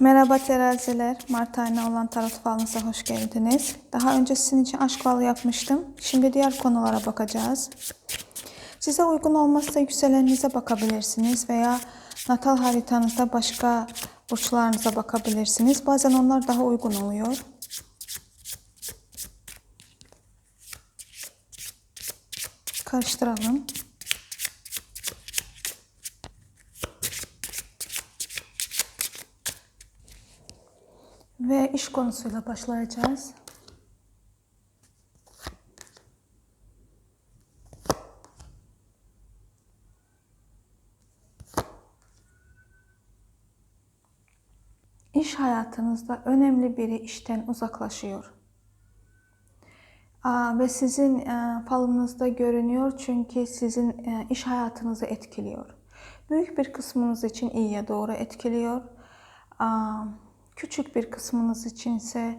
Merhaba teraziler. Mart ayına olan tarot falınıza hoş geldiniz. Daha önce sizin için aşk falı yapmıştım. Şimdi diğer konulara bakacağız. Size uygun olmazsa yükseleninize bakabilirsiniz veya natal haritanızda başka burçlarınıza bakabilirsiniz. Bazen onlar daha uygun oluyor. Karıştıralım. Ve iş konusuyla başlayacağız. İş hayatınızda önemli biri işten uzaklaşıyor. Ve sizin e, falınızda görünüyor çünkü sizin e, iş hayatınızı etkiliyor. Büyük bir kısmınız için iyiye doğru etkiliyor. Aa, küçük bir kısmınız için ise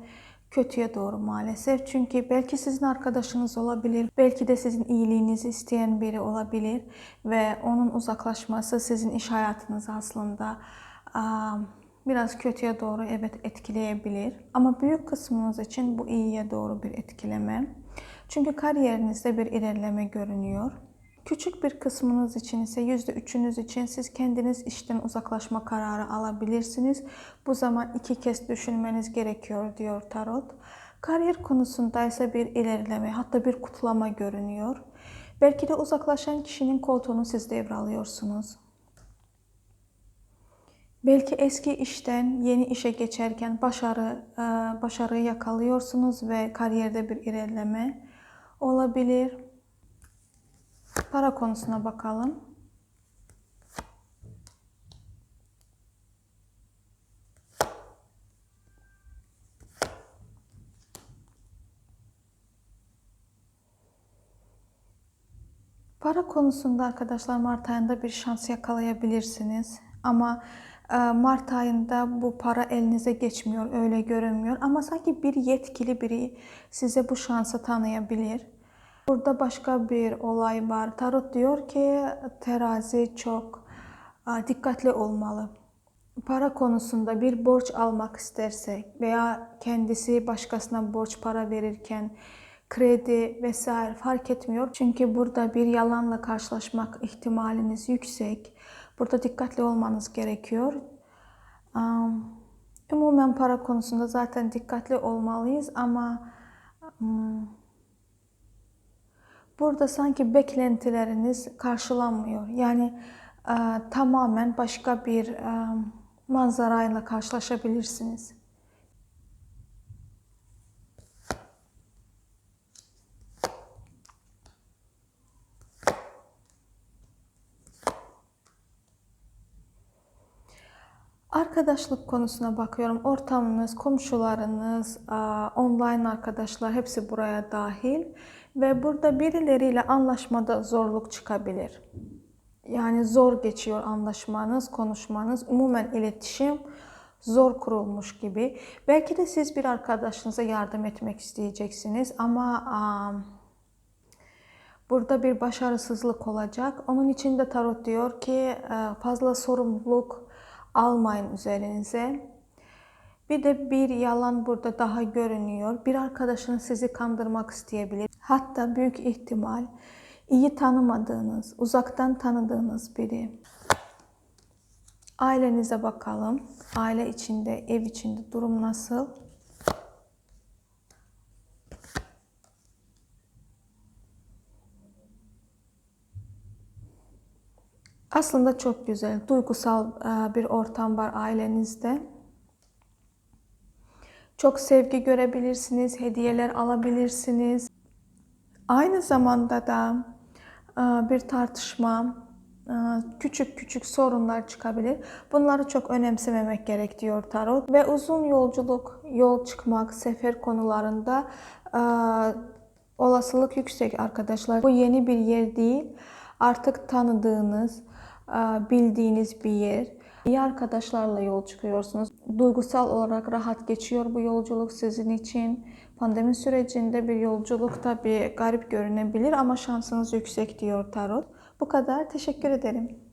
kötüye doğru maalesef. Çünkü belki sizin arkadaşınız olabilir, belki de sizin iyiliğinizi isteyen biri olabilir ve onun uzaklaşması sizin iş hayatınızı aslında biraz kötüye doğru evet etkileyebilir. Ama büyük kısmınız için bu iyiye doğru bir etkileme. Çünkü kariyerinizde bir ilerleme görünüyor. Küçük bir kısmınız için ise yüzde üçünüz için siz kendiniz işten uzaklaşma kararı alabilirsiniz. Bu zaman iki kez düşünmeniz gerekiyor diyor tarot. Kariyer konusunda ise bir ilerleme hatta bir kutlama görünüyor. Belki de uzaklaşan kişinin koltuğunu siz devralıyorsunuz. Belki eski işten yeni işe geçerken başarı e, başarıyı yakalıyorsunuz ve kariyerde bir ilerleme olabilir. Para konusuna bakalım. Para konusunda arkadaşlar Mart ayında bir şans yakalayabilirsiniz. Ama e, Mart ayında bu para elinize geçmiyor, öyle görünmüyor. Ama sanki bir yetkili biri size bu şansı tanıyabilir. Burada başka bir olay var. Tarot diyor ki terazi çok dikkatli olmalı. Para konusunda bir borç almak isterse veya kendisi başkasına borç para verirken kredi vesaire fark etmiyor. Çünkü burada bir yalanla karşılaşmak ihtimaliniz yüksek. Burada dikkatli olmanız gerekiyor. Um, umumen para konusunda zaten dikkatli olmalıyız ama burada sanki beklentileriniz karşılanmıyor. Yani e, tamamen başka bir e, manzarayla karşılaşabilirsiniz. Arkadaşlık konusuna bakıyorum. Ortamınız, komşularınız, online arkadaşlar hepsi buraya dahil. Ve burada birileriyle anlaşmada zorluk çıkabilir. Yani zor geçiyor anlaşmanız, konuşmanız. Umumen iletişim zor kurulmuş gibi. Belki de siz bir arkadaşınıza yardım etmek isteyeceksiniz ama burada bir başarısızlık olacak. Onun için de tarot diyor ki fazla sorumluluk almayın üzerinize. Bir de bir yalan burada daha görünüyor. Bir arkadaşınız sizi kandırmak isteyebilir. Hatta büyük ihtimal iyi tanımadığınız, uzaktan tanıdığınız biri. Ailenize bakalım. Aile içinde, ev içinde durum nasıl? Aslında çok güzel, duygusal e, bir ortam var ailenizde. Çok sevgi görebilirsiniz, hediyeler alabilirsiniz. Aynı zamanda da e, bir tartışma, e, küçük küçük sorunlar çıkabilir. Bunları çok önemsememek gerek diyor tarot. Ve uzun yolculuk, yol çıkmak, sefer konularında olasılık yüksek arkadaşlar. Bu yeni bir yer değil. Artık tanıdığınız, bildiğiniz bir yer. İyi arkadaşlarla yol çıkıyorsunuz. Duygusal olarak rahat geçiyor bu yolculuk sizin için. Pandemi sürecinde bir yolculuk tabii garip görünebilir ama şansınız yüksek diyor tarot. Bu kadar. Teşekkür ederim.